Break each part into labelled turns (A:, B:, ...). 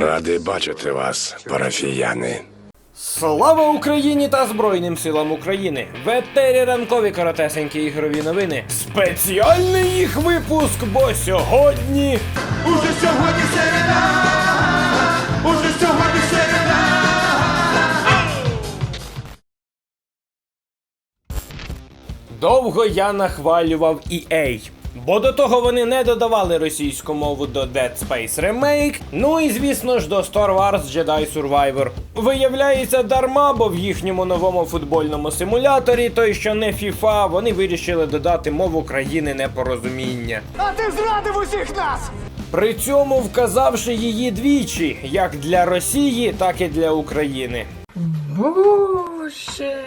A: Радий бачити вас, парафіяни.
B: Слава Україні та Збройним силам України! В етері ранкові коротесенькі ігрові новини. Спеціальний їх випуск, бо сьогодні.
C: Уже сьогодні середа, уже сьогодні середа.
B: Довго я нахвалював EA. Бо до того вони не додавали російську мову до Dead Space Remake, ну і звісно ж до Star Wars Jedi Survivor. Виявляється дарма, бо в їхньому новому футбольному симуляторі, той що не FIFA, вони вирішили додати мову країни непорозуміння.
D: А ти зрадив усіх нас!
B: При цьому вказавши її двічі, як для Росії, так і для України.
E: Боже.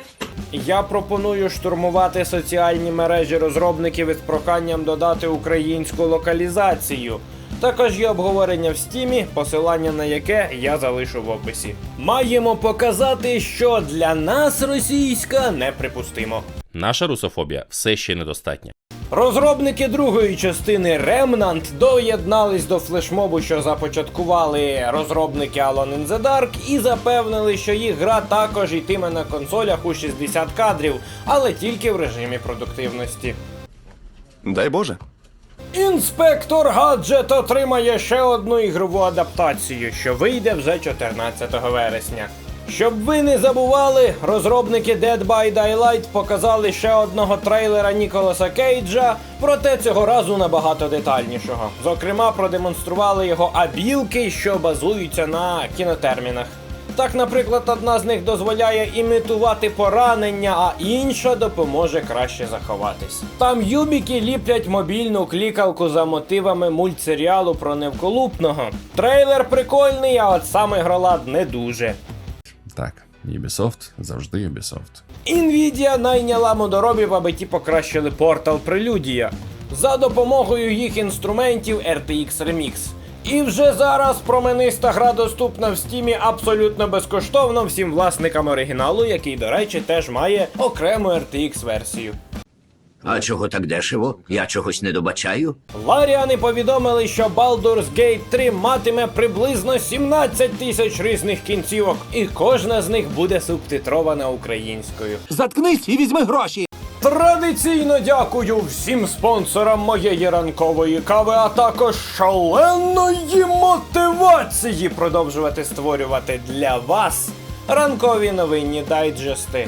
B: Я пропоную штурмувати соціальні мережі розробників із проханням додати українську локалізацію. Також є обговорення в стімі, посилання на яке я залишу в описі. Маємо показати, що для нас російська неприпустимо.
F: Наша русофобія все ще недостатня.
B: Розробники другої частини Remnant доєднались до флешмобу, що започаткували розробники Alone in the Dark, і запевнили, що їх гра також йтиме на консолях у 60 кадрів, але тільки в режимі продуктивності.
A: Дай Боже.
B: Інспектор Гаджет отримає ще одну ігрову адаптацію, що вийде вже 14 вересня. Щоб ви не забували, розробники Dead by Daylight показали ще одного трейлера Ніколаса Кейджа, проте цього разу набагато детальнішого. Зокрема, продемонстрували його абілки, що базуються на кінотермінах. Так, наприклад, одна з них дозволяє імітувати поранення, а інша допоможе краще заховатись. Там юбіки ліплять мобільну клікалку за мотивами мультсеріалу про невколупного. Трейлер прикольний, а от сам ігролад не дуже.
G: Так, Ubisoft завжди Ubisoft.
B: Nvidia найняла модоробів, аби ті покращили портал Прелюдія за допомогою їх інструментів RTX Remix. І вже зараз промениста гра доступна в стімі абсолютно безкоштовно всім власникам оригіналу, який, до речі, теж має окрему RTX версію.
H: А чого так дешево? Я чогось не добачаю.
B: Ларіани повідомили, що Baldur's Gate 3 матиме приблизно 17 тисяч різних кінцівок, і кожна з них буде субтитрована українською.
D: Заткнись і візьми гроші!
B: Традиційно дякую всім спонсорам моєї ранкової кави, а також шаленої мотивації продовжувати створювати для вас ранкові новинні дайджести.